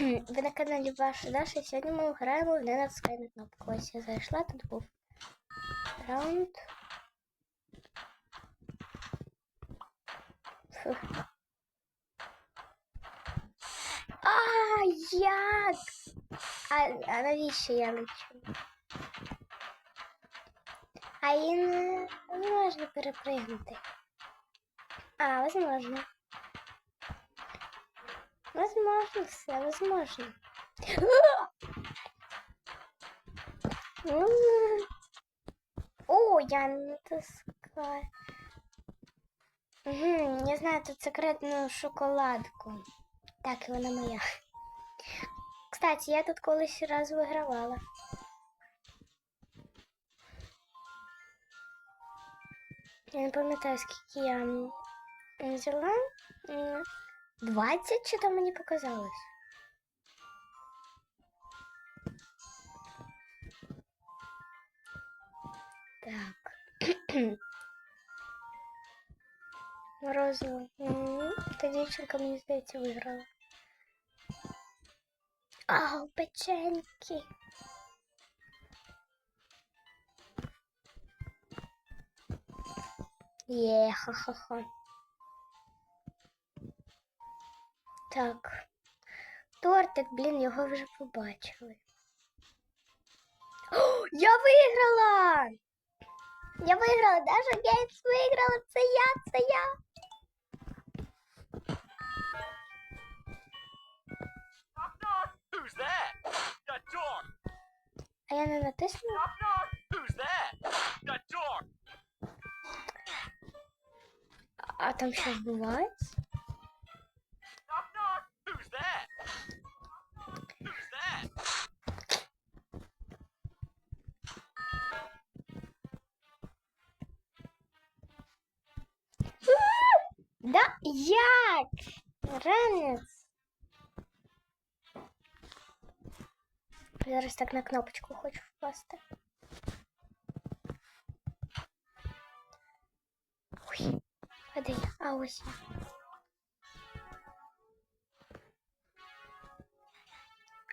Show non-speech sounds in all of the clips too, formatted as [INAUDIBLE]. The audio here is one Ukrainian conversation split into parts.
Ви на каналі Ваша Даша. Сьогодні ми граємо в не натискай на кнопку. Ось я зайшла, тут був раунд. Фух. А, як? А, а навіщо я лечу? А її не, не можна перепригнути. А, возможно. Возможно, все возможно. О, я натискаю. Угу, я знаю тут секретну шоколадку. Так, і вона моя. Кстати, я тут колись раз вигравала. Я не пам'ятаю, скільки я взяла. М, 20 чи то мені показалось? Так. [COUGHS] Морозиво. М, Та дівчинка, мені здається, виграла. Ау, печеньки. Є, ха-ха-ха. Так. Тортик, блін, його вже побачили. О, я виграла! Я виграла, Даша Геймс виграла! Це я, це я! А я не dog. А там що відбувається? як? Ранець. Зараз так на кнопочку хочу впасти. Ой, а де я? А ось я.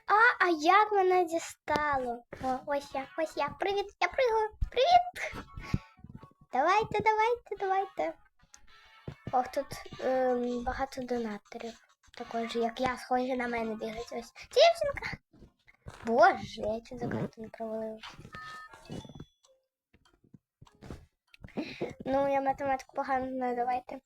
А, а як мене дістало? О, ось я, ось я. Привіт, я пригаю. Привіт! Давайте, давайте, давайте. Ох, тут ем, багато донаторів. Також, як я, схожі на мене бігають. Ось. Дівчинка! Боже, я чуть за карту не провалилась. Ну, я математику погано знаю, давайте.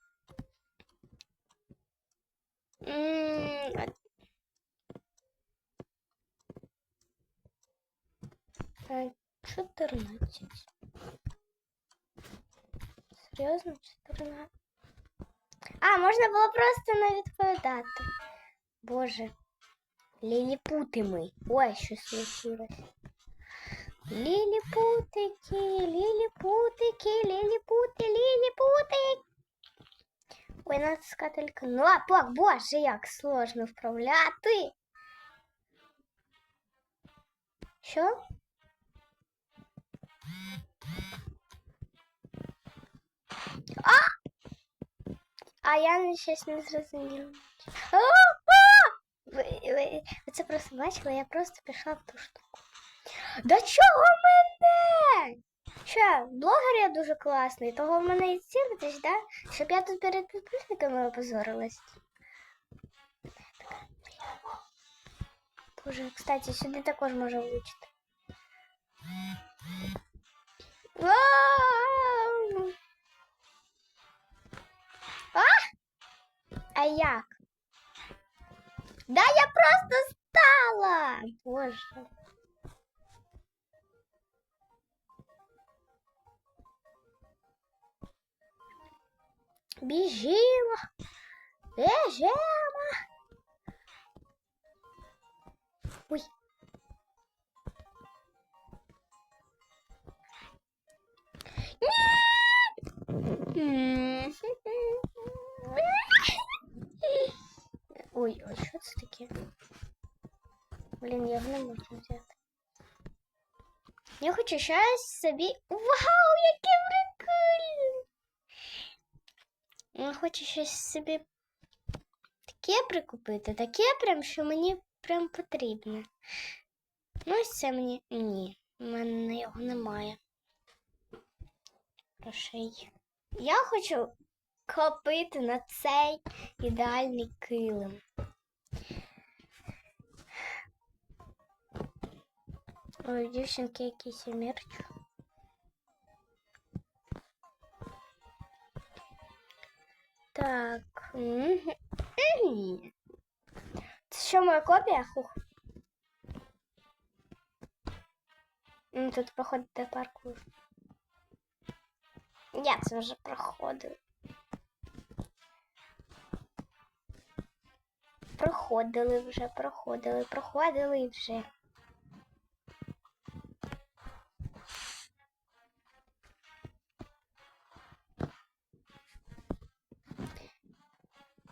14. Серйозно, 14? А, можна було просто не відповідати. Боже. Ліліпути ми. Ой, щось случилось. Ліліпутики, ліліпутики, ліліпути, ліліпути. Ой, натискати кнопок. Боже, як сложно вправляти. Що? А Я не- щось не зрозуміла. А! А! Ви, це просто бачили, я просто пішла в ту штуку. До чого мене? Що, блогер я дуже класний, того в мене і цілитись, да? Щоб я тут перед підписниками опозорилась. Боже, кстати, сюди також можу влучити. як? Да я просто стала! Боже. Біжимо! Біжимо! Ой. Ні! Ой, ой, що це таке? Блін, я не можу взяти. Я хочу щось собі. Вау, яке прикольне! Я хочу щось собі таке прикупити, таке прям, що мені прям потрібно. Ну, ось це мені. Ні, в мене його немає. Грошей. Я хочу копити на цей ідеальний килим. Ой, дівчинки якийсь мерч. Так. Це що моя копія? Хух. Тут проходите паркур. Я це вже проходив. Проходили вже, проходили, проходили вже.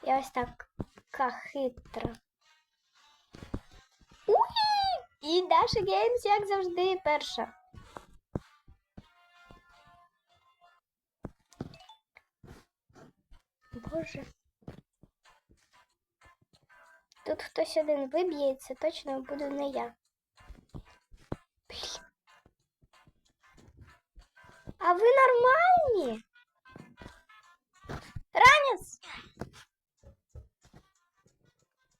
Я ось так хитра. Уї! І Даша Геймс, як завжди, перша. Боже. Тут хтось один виб'ється, точно буду не я. Блін. А ви нормальні? Ранець!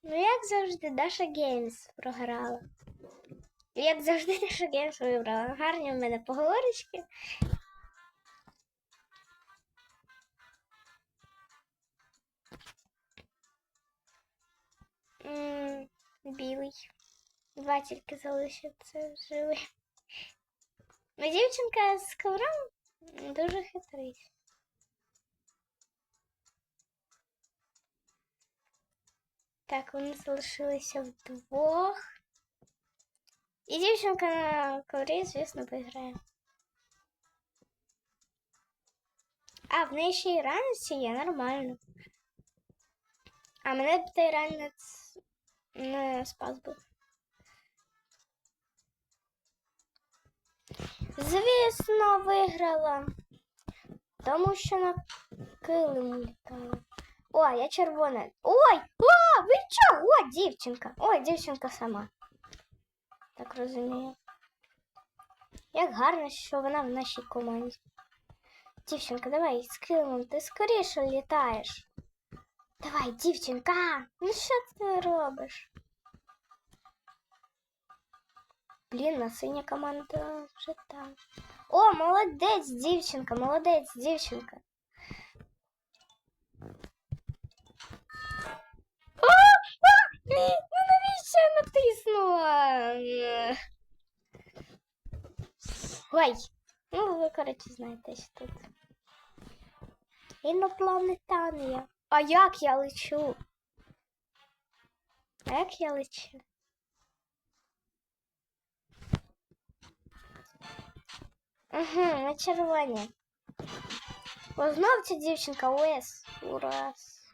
Ну, як завжди, Даша Геймс програла. Як завжди, Даша Геймс вибрала. Гарні в мене поговорочки. Білий. Два тільки залишиться живий. Ну, дівчинка з ковром дуже хитрий. Так, вони залишилися вдвох. І дівчинка на коврі, звісно, виграє. А, в неї ще й ранець є нормально. А мене б той ранець не спас би. Звісно, виграла. Тому що на килим літала. О, я червона. Ой! О, ви чого, дівчинка? Ой, дівчинка сама. Так розумію. Як гарно, що вона в нашій команді. Дівчинка, давай з килимом, ти скоріше літаєш. Давай, дівчинка. Ну що ти робиш? Блін, на синя команда вже там. О, молодець, дівчинка, молодець, дівчинка. А, а, ні, ну навіщо я натиснула? Ой, ну ви, коротше, знаєте, що тут. Інопланетарія. А як я лечу? А як я лечу? Угу, на червоні. О, знов ця дівчинка Уес. Ураз.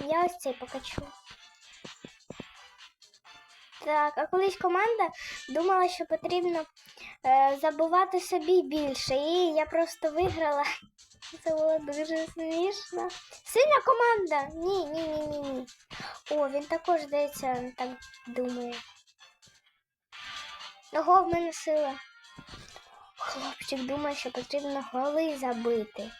Я ось цей покачу. Так, а колись команда думала, що потрібно е, забувати собі більше. І я просто виграла. Це було дуже смішно. Сильна команда! Ні, ні, ні, ні, ні. О, він також, здається, так думає. Ого, в мене сила. Хлопчик думає, що потрібно голи забити.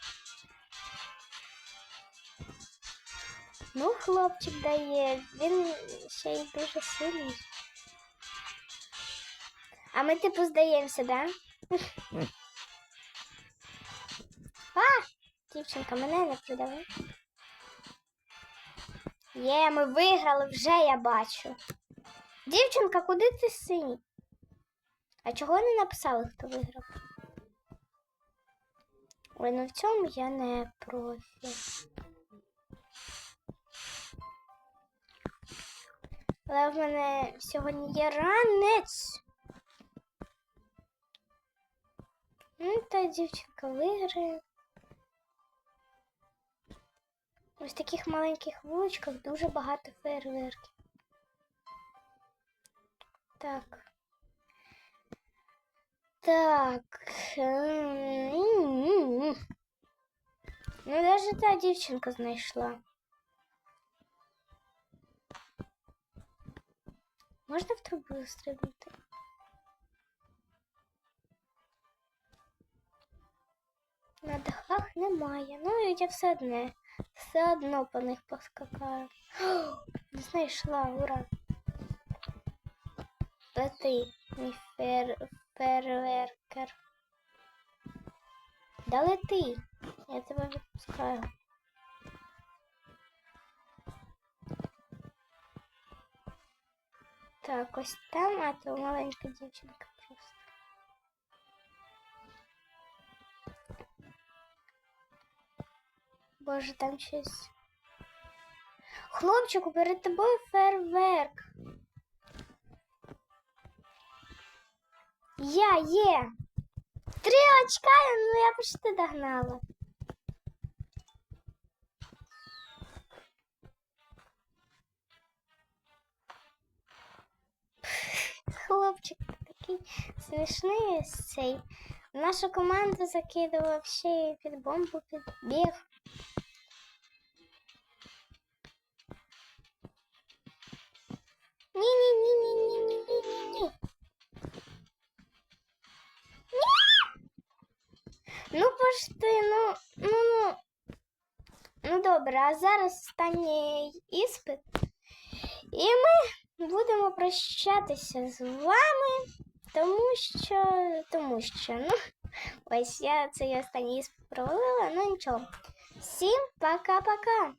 Ну, хлопчик дає, він ще й дуже сильний. А ми типу здаємося, да? [LAUGHS] Дівчинка, мене не продавай. Є, ми виграли вже, я бачу. Дівчинка, куди ти синій? А чого не написали, хто виграв? Ой, ну в цьому я не профі. Але в мене сьогодні є ранець. Ну, та дівчинка виграє. Ось таких маленьких вуличках дуже багато фейерверків. Так. Так. Ну, навіть та дівчинка знайшла. Можна в трубу стрибнути? На дахах немає. Ну, і все одне. Все одно по них поскакаю. [GASPS] Знайшла, ура. Лети, мій фер... фейерверкер. Да лети. Я тебе відпускаю. Так, ось там, а то маленька дівчинка Боже, там щось. Хлопчику, перед тобою фейерверк. Я є. Три очка, ну я почти догнала. Хлопчик такий смішний цей. Нашу команду закидував ще під бомбу підбіг. Ну, пошти, ну, ну, ну. Ну добре, а зараз останній іспит. І ми будемо прощатися з вами, тому що, тому що, ну, ось я цей останній іспит провалила, ну нічого. Всім пока-пока.